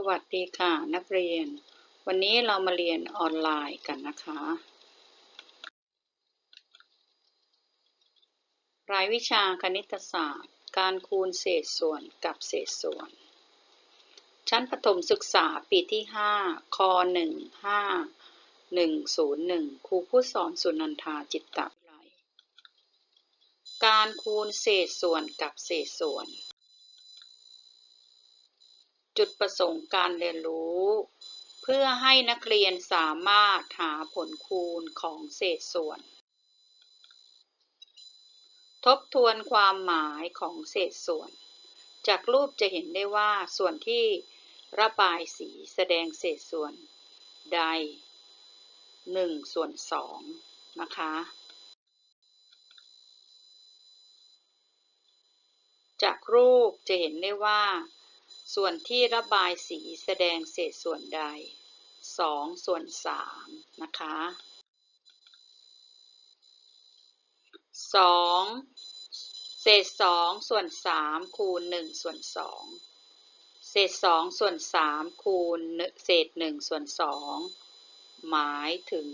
สวัสดีค่ะนักเรียน วันนี้เรามาเรียนออนไลน์กันนะคะ รายวิชาคณิตศาสตร์ การคูณเศษส่วนกับเศษส่วน ชั้นประถมศึกษาปีที่ 5ค1 5 101 ครูผู้สอนสุนันทาจิตตวิไลการคูณเศษส่วนกับเศษส่วน จุดประสงค์การเรียนรู้ เพื่อให้นักเรียนสามารถหาผลคูณของเศษส่วน ทบทวนความหมายของเศษส่วน จากรูปจะเห็นได้ว่าส่วนที่ระบายสีแสดงเศษส่วนใด1ส่วน2นะคะ จากรูปจะเห็นได้ว่า ส่วนที่ระบายสีแสดงเศษส่วนใด 2 ส่วน 3 นะคะ 2 เศษ 2 ส่วน 3 คูณ 1 ส่วน 2 เศษ 2 ส่วน 3 คูณเศษ 1 ส่วน 2 หมายถึง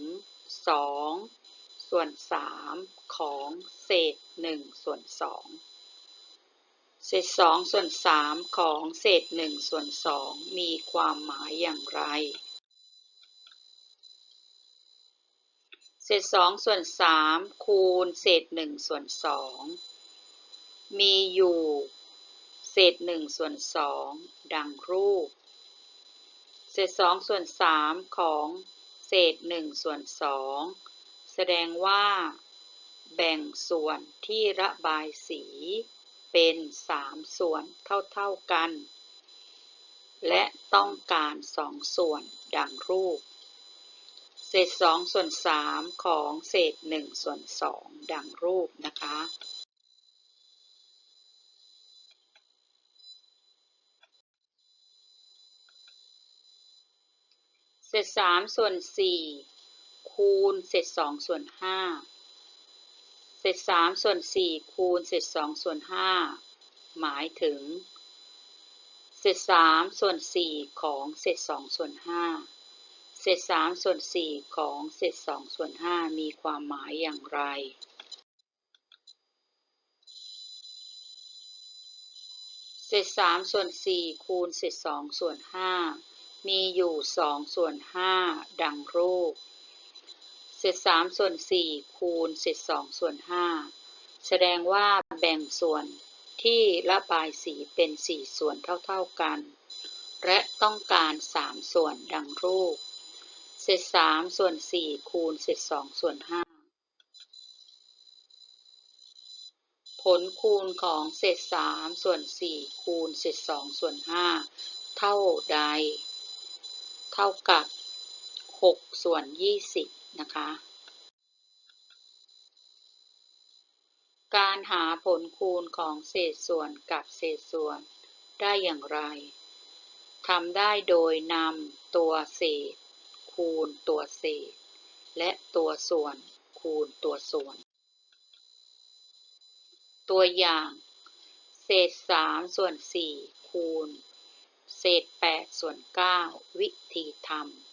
2 ส่วน 3 ของเศษ 1 ส่วน 2 เศษ2ส่วน3ของเศษ1ส่วน2มีความหมายอย่างไร เศษ2ส่วน3คูณเศษ1ส่วน2มีอยู่เศษ1ส่วน2ดังรูป เศษ2ส่วน3ของเศษ1ส่วน2แสดงว่า แบ่งส่วนที่ระบายสี เป็น3ส่วนเท่าๆกัน และต้องการ2ส่วนดังรูป เศษ2ส่วน3ของเศษ1ส่วน2ดังรูปนะคะเศษ3ส่วน4คูณเศษ2ส่วน5 เศษ3ส่วน4คูณเศษ2ส่วน5หมายถึง เศษ3ส่วน4ของเศษ2ส่วน5เศษ3ส่วน4ของเศษ2ส่วน5มีความหมายอย่างไรเศษ3ส่วน4คูณเศษ2ส่วน5มีอยู่2ส่วน5ดังรูป เศษ3ส่วน4คูณเศษ2ส่วน5แสดงว่าแบ่งส่วนที่ระบายสีเป็น4ส่วนเท่าๆกัน และต้องการ3ส่วนดังรูป เศษ3ส่วน4คูณเศษ2ส่วน5ผลคูณของเศษ3ส่วน4คูณเศษ2ส่วน5เท่าใด เท่ากับ6ส่วน20 นะคะ การหาผลคูณของเศษส่วนกับเศษส่วนได้อย่างไรทำได้โดยนำตัวเศษ คูณตัวเศษ และตัวส่วนคูณตัวส่วน ตัวอย่าง เศษ3ส่วน4คูณ เศษ8ส่วน9วิธีท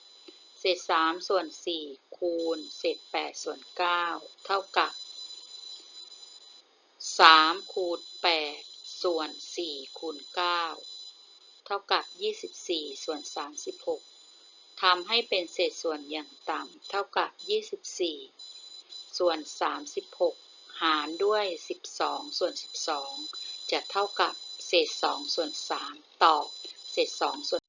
ำเศษ3ส่วน4 คูณเศษ8ส่วน9เท่ากับ 3 คูณ 8 ส่วน 4 คูณ 9 เท่ากับ 24 ส่วน 36 ทำให้เป็นเศษส่วนอย่างต่ำเท่ากับ 24 ส่วน 36 หารด้วย 12 ส่วน 12 จะเท่ากับเศษ 2 ส่วน 3 ตอบเศษ 2 ส่วน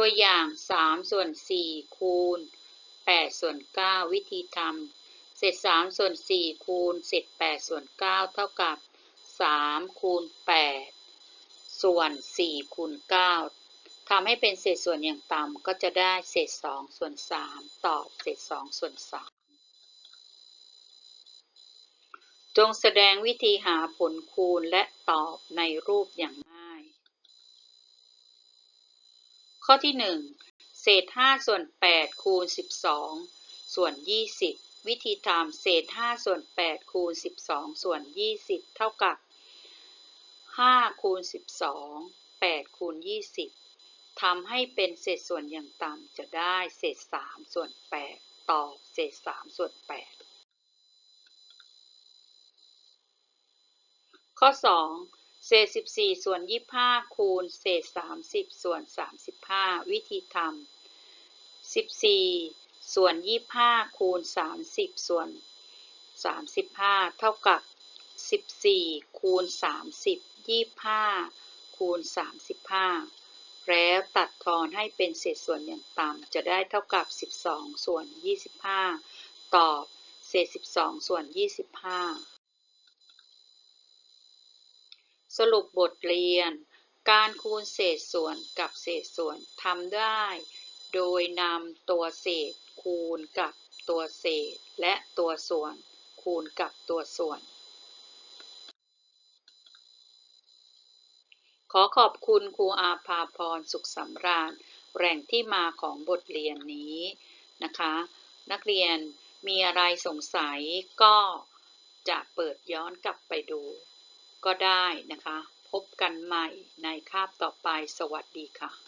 ตัวอย่าง 3 ส่วน 4 คูณ 8 ส่วน 9 วิธีทำเศษ 3 ส่วน 4 คูณเศษ 8 ส่วน 9 เท่ากับ 3 คูณ 8 ส่วน 4 คูณ 9ทำให้เป็นเศษส่วนอย่างต่ำก็จะได้เศษ 2 ส่วน 3 ตอบเศษ 2 ส่วน 3 จงแสดงวิธีหาผลคูณและตอบในรูปอย่างง่าย ข้อที่ 1 เศษ 5 ส่วน 8 คูณ 12 ส่วน 20 วิธีทำเศษ 5 ส่วน 8 คูณ 12 ส่วน 20 เท่ากับ 5 คูณ 12 8 คูณ 20 ทำให้เป็นเศษส่วนอย่างต่ำจะได้เศษ 3 ส่วน 8 ตอบเศษ 3 ส่วน 8 ข้อ 2 เศษ 14 ส่วน 25 คูณ เศษ 30 ส่วน 35 วิธีทำ 14 ส่วน 25 คูณ 30 ส่วน 35 เท่ากับ 14 คูณ 30 25 คูณ 35 แล้วตัดทอนให้เป็นเศษส่วนอย่างต่ำ จะได้เท่ากับ 12 ส่วน 25 ตอบ เศษ 12 ส่วน 25 สรุปบทเรียน การคูณเศษส่วนกับเศษส่วนทำได้ โดยนำตัวเศษคูณกับตัวเศษ และตัวส่วนคูณกับตัวส่วน ขอขอบคุณครูอาภาพรสุขสำราญแหล่งที่มาของบทเรียนนี้นะคะ นักเรียนมีอะไรสงสัยก็จะเปิดย้อนกลับไปดู ก็ได้นะคะ พบกันใหม่ในคาบต่อไปสวัสดีค่ะ